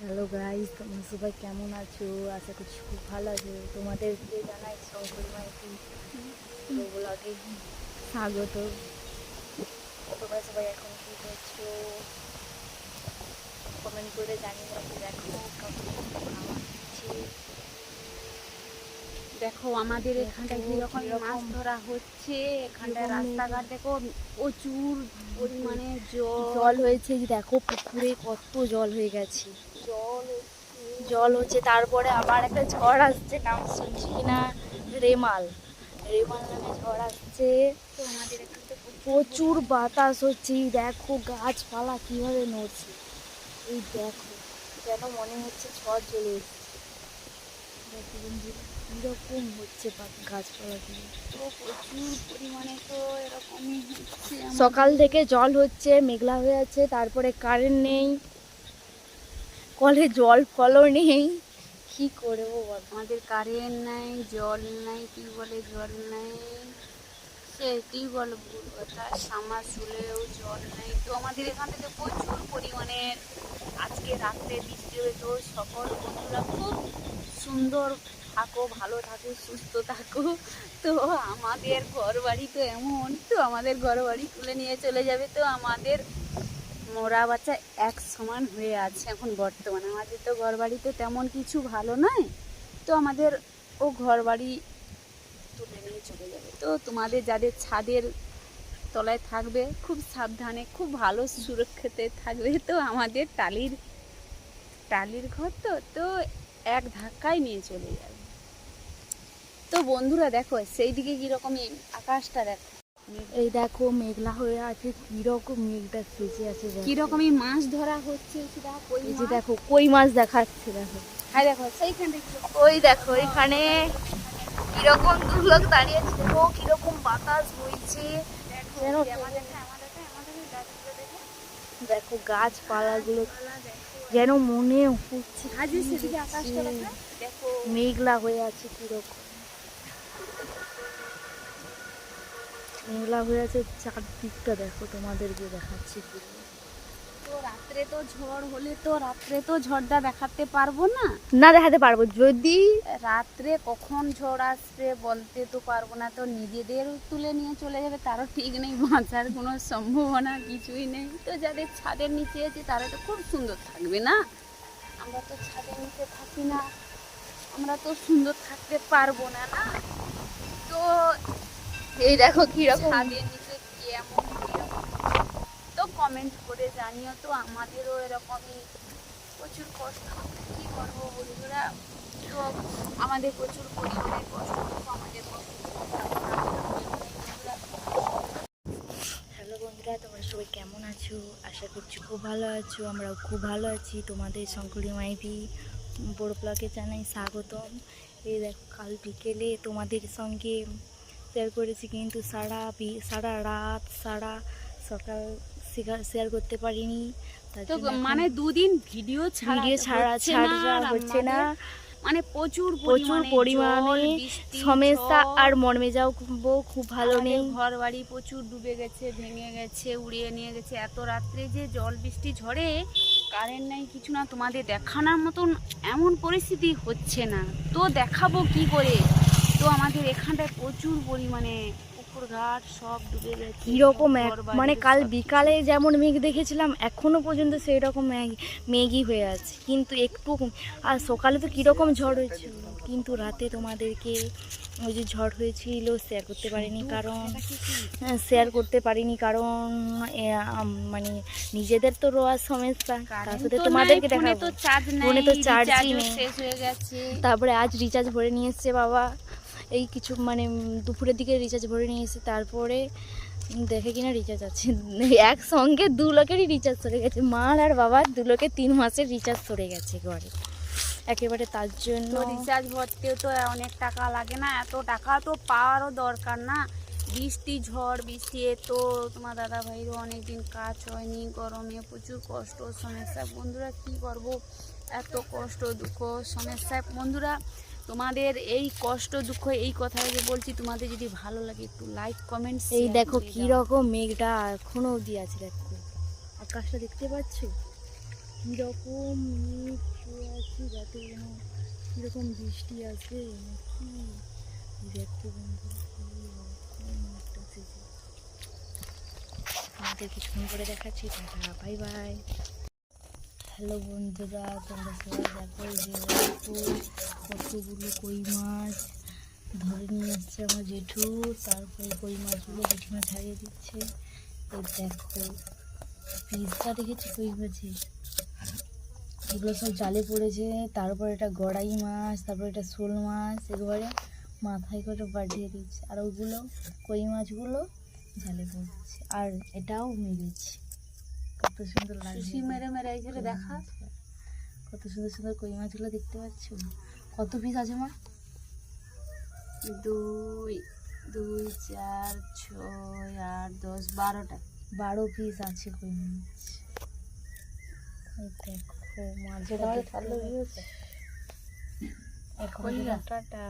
Hello guys তোমরা সবাই কেমন আছো? আশা করছি খুব ভালো আছো। তোমাদেরকে জানাই শঙ্কর মাইতি ব্লগে স্বাগত। তোমরা সবাই এখন কি করছ? কমেন্ট করে জানিয়ে দাও দেখো। দেখো আমাদের কীরকম কিরকম- মাছ ধরা হচ্ছে। এখানটায় কীরকম রাস্তাঘাট দেখো প্রচুর পরিমাণে জল। জল হয়েছে দেখো পুকুরে কত জল হয়ে গেছে। জল হচ্ছে, তারপরে আবার একটা ঝড় আসছে, নাম শুনছি কিনা রেমাল। রেমাল নামে ঝড় আসছে। প্রচুর বাতাস হচ্ছে দেখো গাছপালা কীভাবে নড়ছে। এই দেখো, যেন মনে হচ্ছে ঝড় চলে এসেছে। হচ্ছে গাছপালাগুলো প্রচুর পরিমাণে তো এরকমই সকাল থেকে জল হচ্ছে, মেঘলা হয়ে আছে, তারপরে কারেন্ট নেই। কলে জল ফলও নেই। কি করব বল? আমাদের কারেন্ট নাই, জল নাই টিউবওয়েলে জল নাই? সে টিউবওয়েল ভুল কথা? সামার শুলেও জল নেই। তো আমাদের এখান থেকে প্রচুর পরিমাণে আজকে রাত্রে বৃষ্টি তো সকল বন্ধুরা খুব সুন্দর থাকো, ভালো থাকো, সুস্থ থাকো। তো আমাদের ঘর বাড়ি তো এমন, তো আমাদের ঘর বাড়ি তুলে নিয়ে চলে যাবে। তো আমাদের মোরা বাচ্চা এক সমান হয়ে আছে এখন বর্তমানে। আমাদের তো ঘর বাড়িতে তেমন কিছু ভালো নয়, তো আমাদের ও ঘর বাড়ি তুলে নিয়ে চলে যাবে। তো তোমাদের যাদের ছাদের তলায় থাকবে, খুব সাবধানে, খুব ভালো সুরক্ষিতে থাকবে। তো আমাদের টালির টালির ঘর তো তো এক ধাক্কায় নিয়ে চলে যাবে। তো বন্ধুরা দেখো সেই দিকে কীরকম আকাশটা দেখো। এই দেখো মেঘলা হয়ে আছে কীরকম মেঘটা সেজে আছে। কিরকমই মাছ ধরা হচ্ছে এই যে দেখো কই মাছ? দেখাচ্ছে দেখো। হ্যাঁ দেখো সেইখানটা কীরকম ওই দেখো এখানে কীরকম দু লোক দাঁড়িয়ে আছে দেখো কীরকম বাতাস বইছে। দেখা গাছপালাগুলো যেন মনে হচ্ছে। মেঘলা হয়ে আছে কীরকম। মেঘলা হয়ে আছে চারদিকটা দেখো তোমাদেরকে দেখাচ্ছি। তো রাত্রে তো ঝড় হলে তো রাত্রে তো ঝড়টা দেখাতে পারব না? না দেখাতে পারব। যদি রাত্রে কখন ঝড় আসবে বলতে তো পারব না তো নিজেদের তুলে নিয়ে চলে যাবে তারও ঠিক নেই বাঁচার কোনো সম্ভাবনা কিছুই নেই। তো যাদের ছাদের নিচে আছে তারা তো খুব সুন্দর থাকবে না? আমরা তো ছাদের নিচে থাকি না আমরা তো সুন্দর থাকতে পারব না না? এই দেখো কীরকম ছাদের নিচে কেমন তো কমেন্ট করে জানিও তো আমাদেরও এরকমই প্রচুর কষ্ট। কি করব বন্ধুরা? তো আমাদের প্রচুর পরিমাণে কষ্ট আমাদের কষ্ট। হ্যালো বন্ধুরা তোমরা সবাই কেমন আছো? আশা করছি খুব ভালো আছো আমরাও খুব ভালো আছি। তোমাদের শঙ্করী মাইভি বড় ব্লগে জানাই স্বাগতম। এই দেখো কাল বিকেলে তোমাদের সঙ্গে শেয়ার করেছি কিন্তু সারা সারা রাত সারা সকাল শেয়ার করতে পারিনি। তো মানে দুদিন ভিডিও ছাড়া ভিডিও ছাড়া ছাড়া হচ্ছে না। মানে প্রচুর প্রচুর পরিমাণে সমস্যা আর মন মেজাও খুব ভালো নেই। ঘর বাড়ি প্রচুর ডুবে গেছে ভেঙে গেছে উড়িয়ে নিয়ে গেছে। এত রাত্রে যে জল বৃষ্টি ঝরে কারেন্ট নাই কিছু না তোমাদের দেখানোর মতন এমন পরিস্থিতি হচ্ছে না। তো দেখাবো কি করে? তো আমাদের এখানটায় প্রচুর পরিমাণে পুকুর ঘাট সব ডুবে গেছে কীরকম মানে কাল বিকালে যেমন মেঘ দেখেছিলাম এখনও পর্যন্ত সেই রকম মেঘ- মেঘই হয়ে আছে। কিন্তু একটু আর সকালে তো কীরকম ঝড় হয়েছিল? কিন্তু রাতে তোমাদেরকে ওই যে ঝড় হয়েছিল শেয়ার করতে পারিনি কারণ শেয়ার করতে পারিনি কারণ মানে নিজেদের তো রোয়ার সমস্যা। তার সাথে তোমাদেরকে ফোনে তো চার্জ নাই তো চার্জই নেই। শেষ হয়ে গেছে। তারপরে আজ রিচার্জ ভরে নিয়ে এসছে বাবা। এই কিছু মানে দুপুরের দিকে রিচার্জ ভরে নিয়ে এসেছে তারপরে দেখে কিনা রিচার্জ আছে। একসঙ্গে দু লোকেরই রিচার্জ সরে গেছে। মার আর বাবার দু লোকের তিন মাসের রিচার্জ সরে গেছে ঘরে। একেবারে তার জন্য রিচার্জ ভরতেও তো অনেক টাকা লাগে না। এত টাকা তো পাওয়ারও দরকার না। বৃষ্টি, ঝড়, বৃষ্টি তো তোমার দাদা ভাইয়েরও অনেকদিন কাজ হয়নি। গরমে প্রচুর কষ্ট, সমস্যা। বন্ধুরা, কি করব? এত কষ্ট, দুঃখ সমস্যায় বন্ধুরা তোমাদের এই কষ্ট দুঃখ এই কথা যে বলছি তোমাদের যদি ভালো লাগে একটু লাইক কমেন্ট এই দেখো কি রকম মেঘটা এখনও অবধি আছে দেখো। আকাশটা দেখতে পাচ্ছ? কীরকম মেঘ আছে যাতে কীরকম বৃষ্টি নাকি? এই দেখতে বন্ধু কিছুক্ষণ করে দেখাচ্ছি টাটা বাই বাই হ্যালো বন্ধুরা, তোমরা সবাই দেখো যে কতগুলো কই মাছ ধরে নিয়ে এসছে আমার জেঠু। তারপরে কই মাছগুলো জেঠিমা ছাড়িয়ে দিচ্ছে। এই দেখো পিসটা দেখেছি কই মাছে এগুলো সব জালে পড়েছে, তারপর এটা গড়াই মাছ, তারপর এটা শোল মাছ, একবারে মাথায় করে পাঠিয়ে দিচ্ছে। আর ওগুলো কই মাছগুলো জালে পড়ছে। আর এটাও মেরেছে। কত সুন্দর লাগছে। মেরে মেরে এই ছেলে দেখা। কত সুন্দর সুন্দর কই মাছগুলো দেখতে পাচ্ছ? কত পিস আছে মা? দুই দুই চার ছয় আট দশ বারোটা। বারো পিস আছে কই মাছ। দেখো মাছ। টাটা